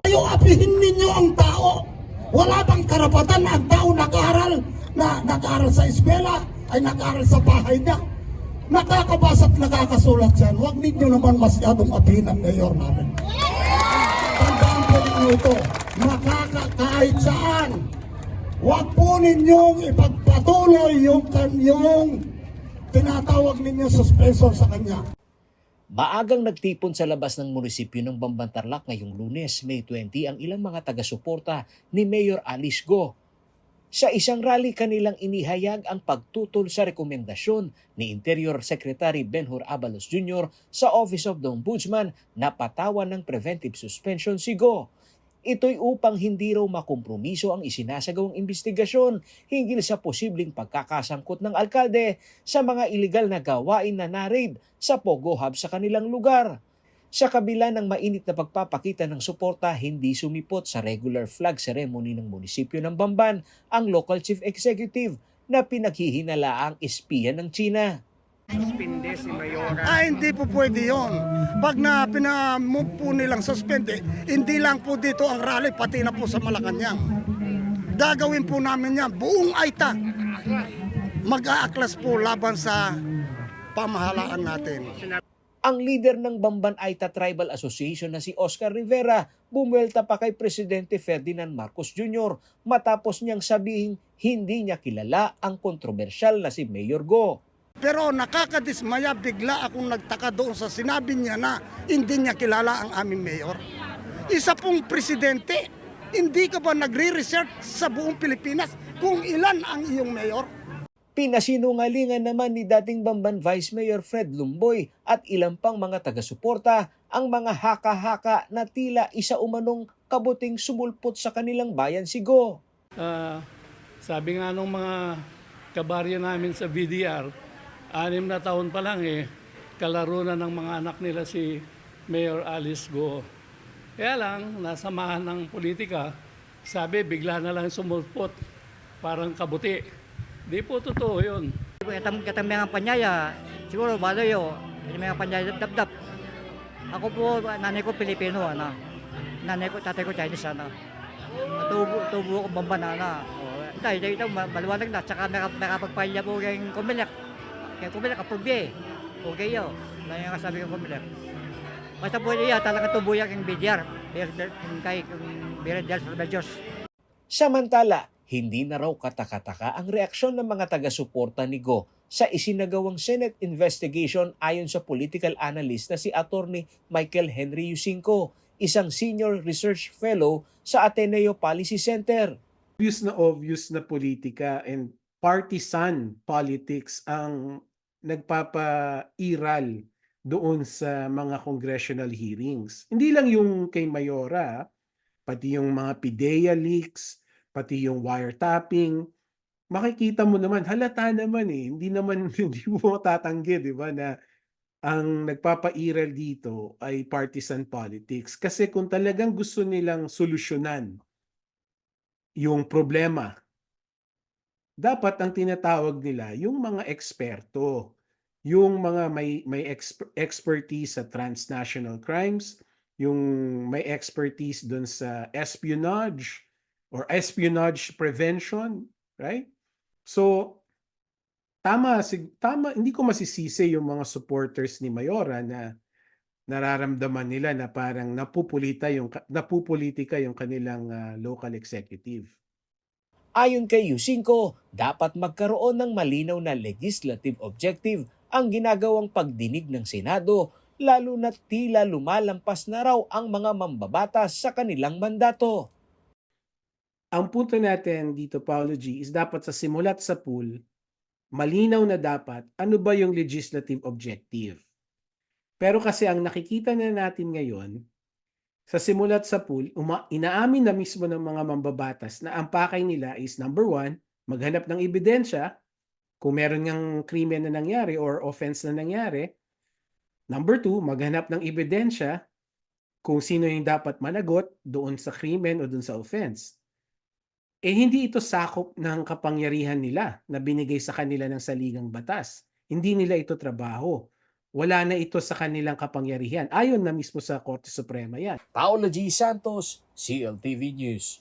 Kayo apihin ninyo ang tao. Wala bang karapatan ang tao nag-aral na nag-aral sa eskwela ay nag-aral sa bahay niya. Nakakabasa at nakakasulat yan. Huwag ninyo naman masyadong apihin ang mayor namin. Tandaan po ninyo ito. Makaka kahit saan. Huwag po ninyong ipagpatuloy yung kanyang tinatawag ninyo suspension sa kanya. Maagang nagtipon sa labas ng munisipyo ng Bambantarlak ngayong lunes, May 20, ang ilang mga taga-suporta ni Mayor Alice Go. Sa isang rally kanilang inihayag ang pagtutol sa rekomendasyon ni Interior Secretary Benhur Abalos Jr. sa Office of the Ombudsman na patawan ng preventive suspension si Go. Ito'y upang hindi raw makompromiso ang isinasagawang investigasyon hinggil sa posibleng pagkakasangkot ng alkalde sa mga iligal na gawain na narraid sa Pogo Hub sa kanilang lugar. Sa kabila ng mainit na pagpapakita ng suporta, hindi sumipot sa regular flag ceremony ng munisipyo ng Bamban ang local chief executive na pinaghihinalaang espiya ng China. Suspinde si Mayora. Ah, hindi po pwede yon. Pag na pinamove po nilang suspende, hindi lang po dito ang rally, pati na po sa Malacanang. Gagawin po namin yan, buong AITA. Mag-aaklas po laban sa pamahalaan natin. Ang leader ng Bamban Aita Tribal Association na si Oscar Rivera bumuelta pa kay Presidente Ferdinand Marcos Jr. matapos niyang sabihin hindi niya kilala ang kontrobersyal na si Mayor Go. Pero nakakadismaya, bigla akong nagtaka doon sa sinabi niya na hindi niya kilala ang aming mayor. Isa pong presidente, hindi ka ba nagre-research sa buong Pilipinas kung ilan ang iyong mayor? Pinasinungalingan naman ni dating Bamban Vice Mayor Fred Lumboy at ilang pang mga taga-suporta ang mga haka-haka na tila isa umanong kabuting sumulpot sa kanilang bayan si Go. Ah, sabi nga nung mga kabaryo namin sa VDR, anim na taon pa lang eh, kalaro na ng mga anak nila si Mayor Alice Go. Kaya lang, nasamahan ng politika, sabi bigla na lang sumulpot, parang kabuti. Di po totoo yun. Katang mga panyaya, siguro yung mga panyaya dap-dap. Ako po, nanay ko Pilipino, ano. Nanay ko, tatay ko Chinese, ano. Tubo, tubo ko bamba na, ano. O, ito, ito, ito, ma- maliwanag na. Tsaka may, may kapagpahilya po kayong kumilak. Kaya kumilak, kapugbi. Okay yun. Na yung kasabi ko kumilak. Basta po iya, talaga tubuyak yung bidyar. Yung kay, yung Biradel sa Diyos. Samantala, hindi na raw katakataka ang reaksyon ng mga taga-suporta ni Go sa isinagawang Senate investigation ayon sa political analyst na si Attorney Michael Henry Yusinko, isang senior research fellow sa Ateneo Policy Center. obvious na obvious na politika and partisan politics ang nagpapairal doon sa mga congressional hearings. Hindi lang yung kay Mayora, pati yung mga PIDEA leaks, pati yung wiretapping. Makikita mo naman, halata naman eh. Hindi naman, hindi mo tatanggi, di ba, na ang nagpapairal dito ay partisan politics. Kasi kung talagang gusto nilang solusyonan yung problema. Dapat ang tinatawag nila yung mga eksperto, yung mga may may exp- expertise sa transnational crimes, yung may expertise doon sa espionage or espionage prevention, right? So tama sig- tama hindi ko masisisi yung mga supporters ni Mayora na nararamdaman nila na parang napupulita yung ka- napupolitika yung kanilang ah, local executive. Ayon kay Yusinko, dapat magkaroon ng malinaw na legislative objective ang ginagawang pagdinig ng Senado lalo na tila lumalampas na raw ang mga mambabatas sa kanilang mandato. Ang punto natin dito, Paolo G, is dapat sa simulat sa pool, malinaw na dapat ano ba yung legislative objective. Pero kasi ang nakikita na natin ngayon, sa simulat sa pool, uma- inaamin na mismo ng mga mambabatas na ang pakay nila is number one, maghanap ng ebidensya kung meron ngang krimen na nangyari or offense na nangyari. Number two, maghanap ng ebidensya kung sino yung dapat managot doon sa krimen o doon sa offense. Eh hindi ito sakop ng kapangyarihan nila na binigay sa kanila ng saligang batas. Hindi nila ito trabaho. Wala na ito sa kanilang kapangyarihan. Ayon na mismo sa Korte Suprema yan. Paolo G. Santos, CLTV News.